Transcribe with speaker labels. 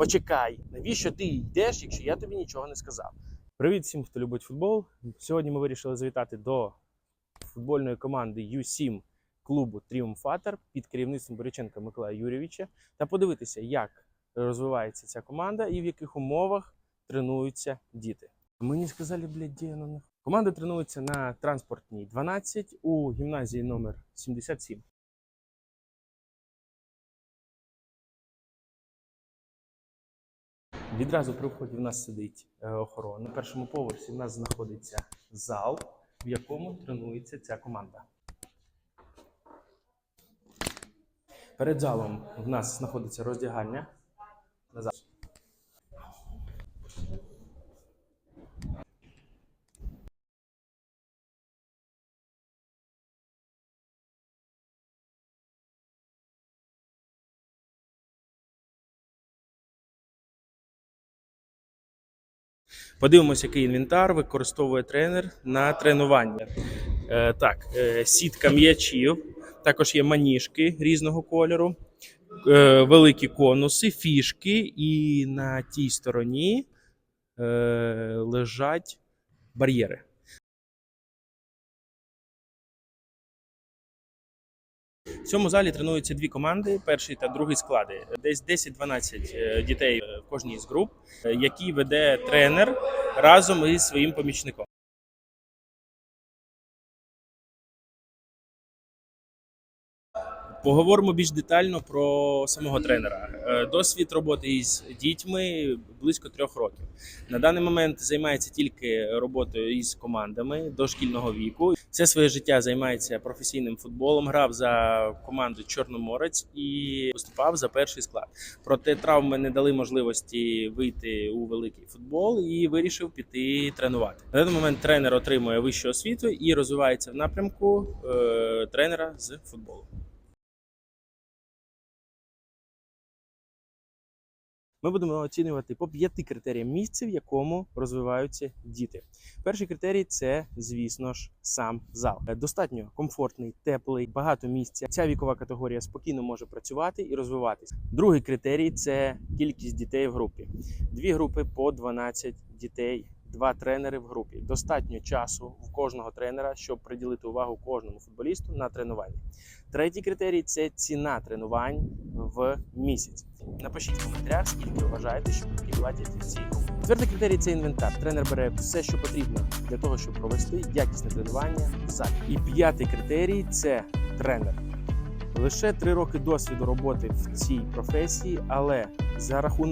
Speaker 1: Почекай, навіщо ти йдеш, якщо я тобі нічого не сказав? Привіт всім, хто любить футбол. Сьогодні ми вирішили завітати до футбольної команди U7 клубу Тріумфатор під керівництвом Бориченка Миколая Юрійовича та подивитися, як розвивається ця команда і в яких умовах тренуються діти. Мені сказали, блядь, нахуй? Команда тренується на транспортній 12 у гімназії номер 77. Відразу при вході в нас сидить е, охорона. На першому поверсі в нас знаходиться зал, в якому тренується ця команда. Перед залом в нас знаходиться роздягальня. Назад. Подивимося, який інвентар використовує тренер на тренування. Е, так, е, сітка м'ячів, також є маніжки різного кольору, е, великі конуси, фішки, і на тій стороні лежать бар'єри. В цьому залі тренуються дві команди: перший та другий склади. Десь 10-12 е, дітей кожній з груп, е, які веде тренер разом із своїм помічником. Поговоримо більш детально про самого тренера. Е, Досвід роботи із дітьми близько трьох років. На даний момент займається тільки роботою із командами дошкільного віку. Все своє життя займається професійним футболом. Грав за команду Чорноморець і виступав за перший склад. Проте травми не дали можливості вийти у великий футбол і вирішив піти тренувати. На даний момент тренер отримує вищу освіту і розвивається в напрямку е, тренера з футболу. Ми будемо оцінювати по п'яти критеріям місця, в якому розвиваються діти. Перший критерій це, звісно ж, сам зал. Е, Достатньо комфортний, теплий, багато місця. Ця вікова категорія спокійно може працювати і розвиватися. Другий критерій це кількість дітей в групі. Дві групи по 12 дітей. Два тренери в групі. Достатньо часу в кожного тренера, щоб приділити увагу кожному футболісту на тренуванні. Третій критерій це ціна тренувань в місяць. Напишіть в коментарях, скільки ви вважаєте, що платять в цій групі. Твердий критерій це інвентар. Тренер бере все, що потрібно для того, щоб провести якісне тренування в залі. І п'ятий критерій це тренер. Лише три роки досвіду роботи в цій професії, але за рахунок